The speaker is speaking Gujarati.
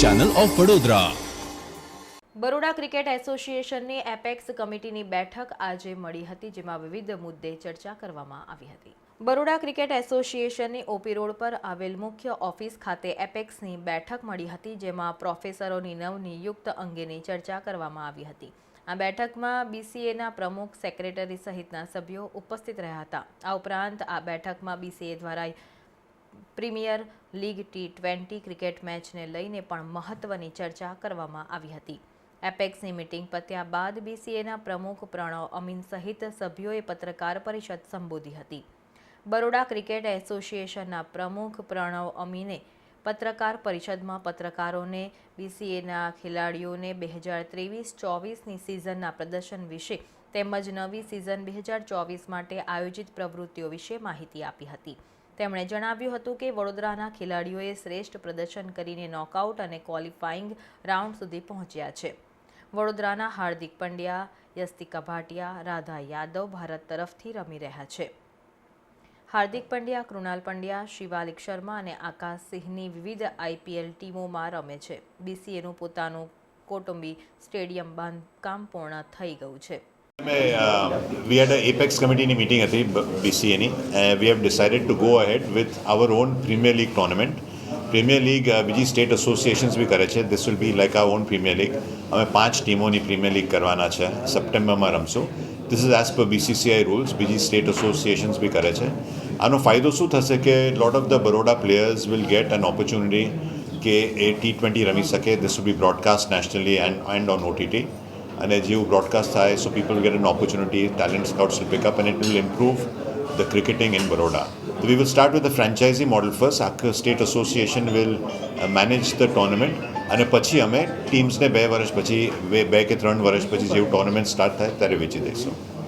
Channel of Vadodara Baroda cricket એસોસિએશનની apex કમિટીની બેઠક આજે મળી હતી, જેમાં વિવિધ મુદ્દે ચર્ચા કરવામાં આવી હતી. બરોડા ક્રિકેટ એસોસિએશનની ઓપી રોડ પર આવેલ મુખ્ય ઓફિસ ખાતે એપેક્સની બેઠક મળી હતી, જેમાં પ્રોફેસરોની નવનિયુક્ત અંગેની ચર્ચા કરવામાં આવી હતી. આ બેઠકમાં બીસીએના પ્રમુખ, સેક્રેટરી સહિતના સભ્યો ઉપસ્થિત રહ્યા હતા. આ ઉપરાંત આ બેઠકમાં બીસીએ દ્વારા premier league T twenty cricket મેચને લઈને પણ મહત્વની ચર્ચા કરવામાં આવી હતી. એપેક્સની મિટિંગ પત્યા બાદ બીસીએના પ્રમુખ પ્રણવ અમીન સહિત સભ્યોએ પત્રકાર પરિષદ સંબોધી હતી. બરોડા ક્રિકેટ એસોસિએશનના પ્રમુખ પ્રણવ અમીને પત્રકાર પરિષદમાં પત્રકારોને, બીસીએના ખેલાડીઓને બે હજાર ત્રેવીસ ચોવીસની સિઝનના પ્રદર્શન વિશે તેમજ નવી સિઝન બે હજાર ચોવીસ માટે આયોજિત પ્રવૃત્તિઓ વિશે માહિતી આપી હતી. તેમણે જણાવ્યું હતું કે વડોદરાના ખેલાડીઓએ શ્રેષ્ઠ પ્રદર્શન કરીને નોકઆઉટ અને ક્વોલિફાઇંગ રાઉન્ડ સુધી પહોંચ્યા છે. વડોદરાના હાર્દિક પંડ્યા, યસ્તિકા ભાટિયા, રાધા યાદવ ભારત તરફથી રમી રહ્યા છે. હાર્દિક પંડ્યા, કૃણાલ પંડ્યા, શિવાલિક શર્મા અને આકાશ સિંહની વિવિધ આઈપીએલ ટીમોમાં રમે છે. બીસીએનું પોતાનું કૌટુંબી સ્ટેડિયમ બાંધકામ પૂર્ણ થઈ ગયું છે. અમે વી હેડ એપેક્સ કમિટીની મિટિંગ હતી બીસીએની we have decided to go ahead with our own premier league tournament premier league બીજી સ્ટેટ એસોસિએશન્સ બી કરે છે. દિસ વિલ બી લાઇક આ ઓન પ્રીમિયર લીગ અમે પાંચ ટીમોની પ્રીમિયર લીગ કરવાના છે. સપ્ટેમ્બરમાં રમશું. This is as per BCCI rules બીજી સ્ટેટ એસોસિએશન્સ બી કરે છે. આનો ફાયદો શું થશે કે lot of the Baroda players will get an opportunity કે એ ટી ટ્વેન્ટી રમી શકે. This will be broadcast nationally and and on OTT અને જેવું બ્રોડકાસ્ટ થાય so people get an opportunity talent scouts will pick up and it will improve the cricketing in Baroda તો we will start with the franchise model first આખા state association will manage the tournament અને પછી અમે ટીમ્સને બે વર્ષ પછી, બે કે ત્રણ વર્ષ પછી જેવું ટુર્નામેન્ટ સ્ટાર્ટ થાય, ત્યારે વેચી દઈશું.